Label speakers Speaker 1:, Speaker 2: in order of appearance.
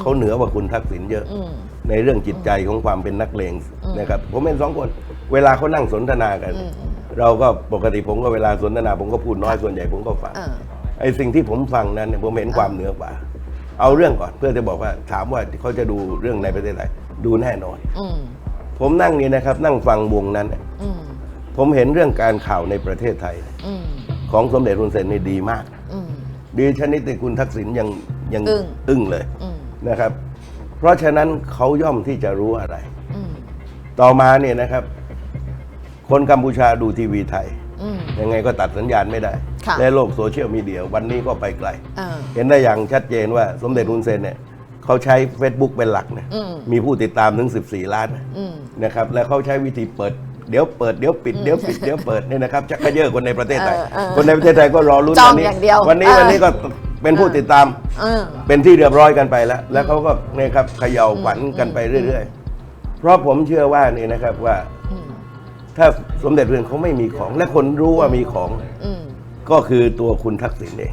Speaker 1: เขาเหนือกว่าคุณทักษิณเยอะ
Speaker 2: อืม
Speaker 1: ในเรื่องจิตใจของความเป็นนักเลง
Speaker 2: อืม
Speaker 1: นะครับ ผมเป็นสองคน เวลาเขานั่งสนทนากัน
Speaker 2: อืม
Speaker 1: เราก็ปกติผมก็เวลาสนทนา ผมก็พูดน้อยส่วนใหญ่ผมก็ฟัง
Speaker 2: เออ
Speaker 1: ไอ้สิ่งที่ผมฟังนั้นเนี่ยผมเห็นความเหนือกว่า เอาเรื่องก่อนเพื่อจะบอกว่าถามว่าเขาจะดูเรื่องในประเทศไทยดูแน่นอน
Speaker 2: อืม
Speaker 1: ผมนั่งนี่นะครับ นั่งฟังวงนั้นเนี่ย
Speaker 2: อืม
Speaker 1: ผมเห็นเรื่องการข่าวในประเทศไทย
Speaker 2: อืม
Speaker 1: ของสมเด็จฮุนเซนนี่ดีมาก
Speaker 2: อืม
Speaker 1: ดีชนิดที่คุณทักษิณยังยัง
Speaker 2: อึ้ง
Speaker 1: อึ้งเลย
Speaker 2: อืม
Speaker 1: นะครับ เพราะฉะนั้นเขาย่อมที่จะรู้อะไร
Speaker 2: อืม
Speaker 1: ต่อมาเนี่ยนะครับ คนกัมพูชาดูทีวีไทย
Speaker 2: อืม
Speaker 1: ยังไงก็ตัดสัญญาณไม่ได้
Speaker 2: ค่ะ
Speaker 1: และโลกโซเชียลมีเดียวันนี้ก็ไปไกล
Speaker 2: เออ
Speaker 1: เห็นได้อย่างชัดเจนว่าสมเด็จฮุนเซนเนี่ยเขาใช้ Facebook เป็นหลักเนี่ย
Speaker 2: อืม
Speaker 1: มีผู้ติดตามถึง 14 ล้านนะ
Speaker 2: อืม
Speaker 1: นะครับ แล้วเขาใช้วิธีเปิด เดี๋ยวเปิดเดี๋ยวปิดเดี๋ยวปิดเดี๋ยวเปิดเนี่ยนะครับชักกระเยอะคนในประเทศไทย
Speaker 2: เออเออ
Speaker 1: คนในประเทศไทยก็รอรุ้น
Speaker 2: จ้อง
Speaker 1: วันนี้
Speaker 2: อย่างเดียว
Speaker 1: วันนี้
Speaker 2: เออ
Speaker 1: วันนี้ก็ เป็นผู้ติดตาม
Speaker 2: เออ
Speaker 1: เป็นที่เรียบร้อยกันไปแล้ว แล้วเขาก็เนี่ยครับเขย่าขวัญกันไปเรื่อย ๆ เพราะผมเชื่อว่านี่นะครับว่า
Speaker 2: อืม
Speaker 1: ถ้าสมเด็จเรือนเขาไม่มีของ และคนรู้ว่ามีของ
Speaker 2: อืม
Speaker 1: ก็คือตัวคุณทักษิณเอง